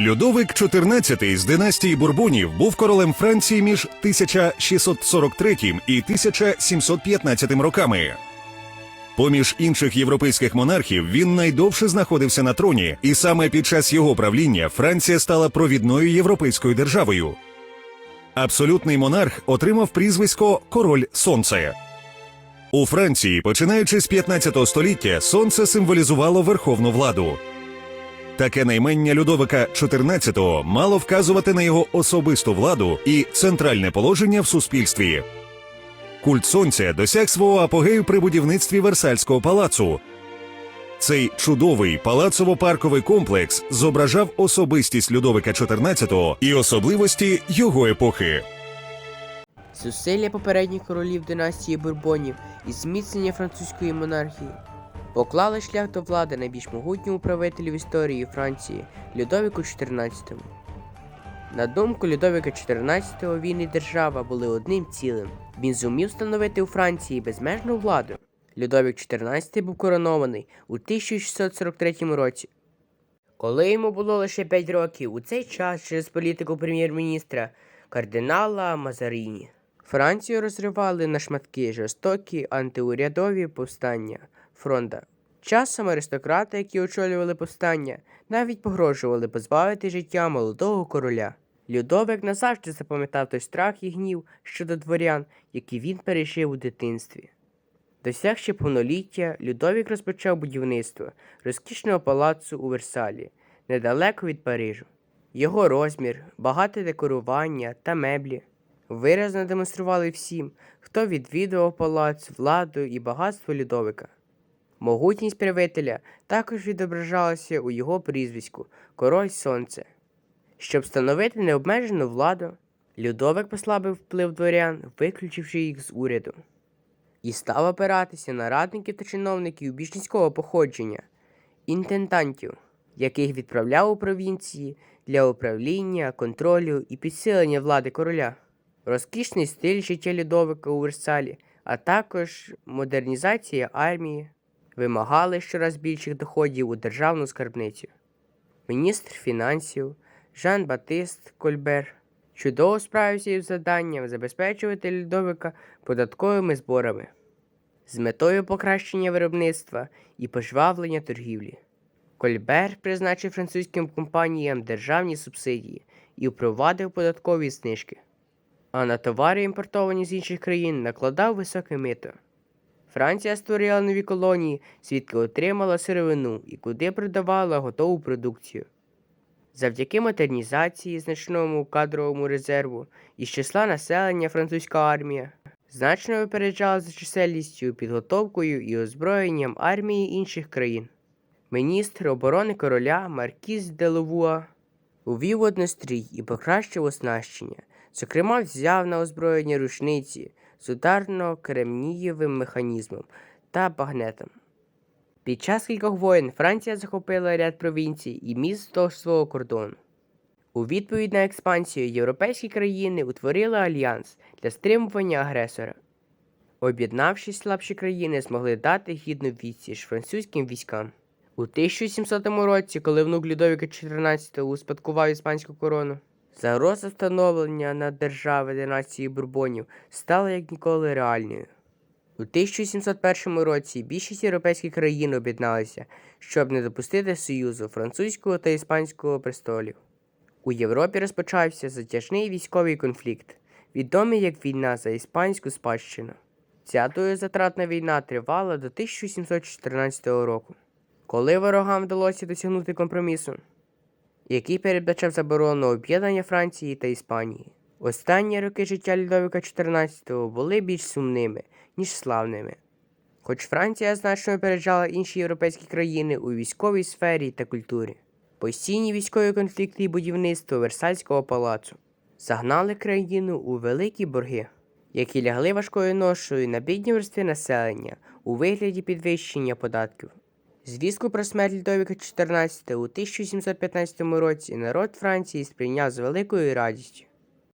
Людовик XIV з династії Бурбонів був королем Франції між 1643 і 1715 роками. Поміж інших європейських монархів він найдовше знаходився на троні, і саме під час його правління Франція стала провідною європейською державою. Абсолютний монарх отримав прізвисько Король Сонце. У Франції, починаючи з 15 століття, сонце символізувало верховну владу. Таке наймення Людовика XIV мало вказувати на його особисту владу і центральне положення в суспільстві. Культ сонця досяг свого апогею при будівництві Версальського палацу. Цей чудовий палацово-парковий комплекс зображав особистість Людовика XIV і особливості його епохи. Зусилля попередніх королів династії Бурбонів і зміцнення французької монархії поклали шлях до влади найбільш могутньому правителю в історії Франції Людовіку XIV. На думку Людовіка XIV, він і держава були одним цілим. Він зумів встановити у Франції безмежну владу. Людовік XIV був коронований у 1643 році. Коли йому було лише 5 років, у цей час через політику прем'єр-міністра кардинала Мазаріні Францію розривали на шматки жорстокі антиурядові повстання фронта. Часом аристократи, які очолювали повстання, навіть погрожували позбавити життя молодого короля. Людовик назавжди запам'ятав той страх і гнів щодо дворян, які він пережив у дитинстві. Досягши повноліття, Людовік розпочав будівництво розкішного палацу у Версалі, недалеко від Парижу. Його розмір, багате декорування та меблі виразно демонстрували всім, хто відвідував палац, владу і багатство Людовика. Могутність правителя також відображалася у його прізвиську Король Сонце. Щоб встановити необмежену владу, Людовик послабив вплив дворян, виключивши їх з уряду і став опиратися на радників та чиновників біженського походження, інтентантів, яких відправляв у провінції для управління, контролю і підсилення влади короля. Розкішний стиль життя Людовика у Версалі, а також модернізація армії вимагали щораз більших доходів у державну скарбницю. Міністр фінансів Жан Батист Кольбер чудово справився із завданням забезпечувати Людовика податковими зборами з метою покращення виробництва і пожвавлення торгівлі. Кольбер призначив французьким компаніям державні субсидії і впровадив податкові знижки, а на товари, імпортовані з інших країн, накладав високе мито. Франція створила нові колонії, звідки отримала сировину і куди продавала готову продукцію. Завдяки модернізації, значному кадровому резерву із числа населення французька армія значно випереджала за чисельністю, підготовкою і озброєнням армії інших країн. Міністр оборони короля Маркіз де Ловуа увів однострій і покращив оснащення, зокрема, взяв на озброєння рушниці з ударно-кремнієвим механізмом та багнетом. Під час кількох воєн Франція захопила ряд провінцій і міст до свого кордону. У відповідь на експансію європейські країни утворили альянс для стримування агресора. Об'єднавшись, слабші країни змогли дати гідну відсіч французьким військам. У 1700 році, коли внук Людовіка XIV успадкував іспанську корону, загроза встановлення над держави династії Бурбонів стала як ніколи реальною. У 1701 році більшість європейських країн об'єдналися, щоб не допустити союзу французького та іспанського престолів. У Європі розпочався затяжний військовий конфлікт, відомий як війна за іспанську спадщину. Ця затратна війна тривала до 1714 року, коли ворогам вдалося досягнути компромісу, який передбачав заборону об'єднання Франції та Іспанії. Останні роки життя Людовика XIV були більш сумними, ніж славними. Хоч Франція значно опереджала інші європейські країни у військовій сфері та культурі. Постійні військові конфлікти і будівництво Версальського палацу загнали країну у великі борги, які лягли важкою ношою на бідні верстви населення у вигляді підвищення податків. Звістку про смерть Людовіка XIV у 1715 році народ Франції сприйняв з великою радістю.